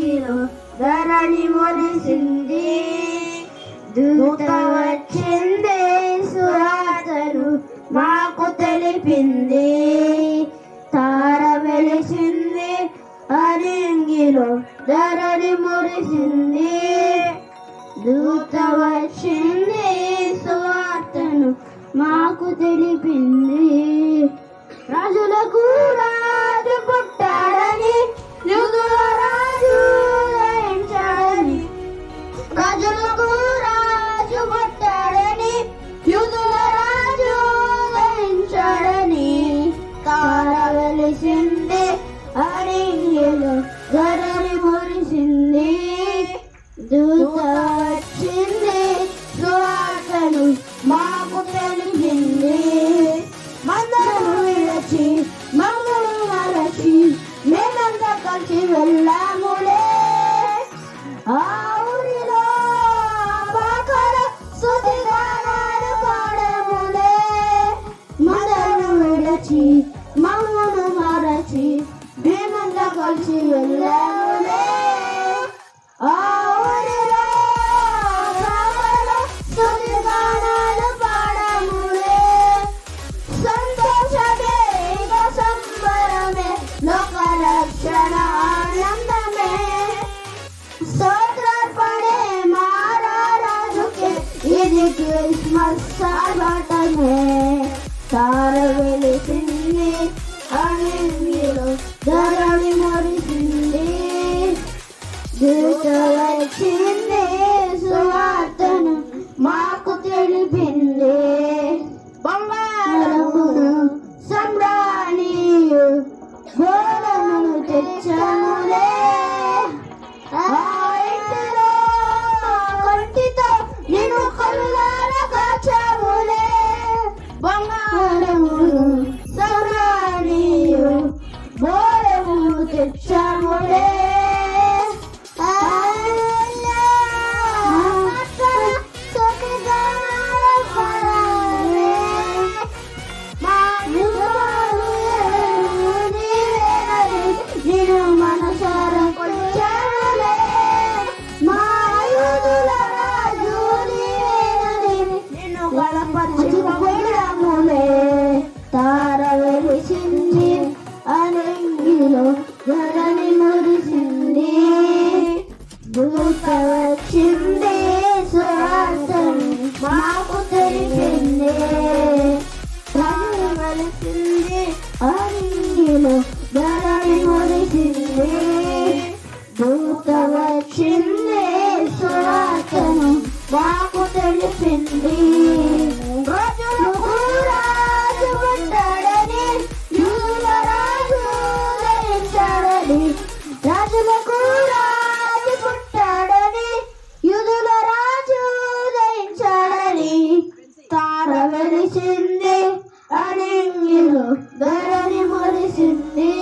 అనంగిలో ధరణి మురిసింది దూత వచ్చింది సురాతను మాకు తెలిపింది. తార వెలిసింది అనంగిలో ధరణి మురిసింది. దూత వచ్చింది సువార్తను మాకు తెలిపింది. రాజులకు రాజు రాజులకు రాజు పుట్టాడని యుగుల రాజు జయించాడని తార వెలిసింది అడిగిలో గరని మురిసింది దూత ശിവല്ലേ ആ ഒരു ക്രിസ്മസ് ആർഭാട്ടമേ താരവെളി തിന്നി അണിഞ്ഞിലും దూత వచ్చింది సువార్తను మాకు తెలిపింది. బంగారమును సంబ్రాణియు గోళమును తెచ్చాములే కంటితో నిన్ను కళ్ళార కాచాములే బంగారమును తార వెలిసింది అనంగిలో ధరణి మురిసింది. దూత వచ్చింది సువార్తను మాకు తెలిపింది తార వెలిసింది I need you, but I engin o, ben animalisin değil.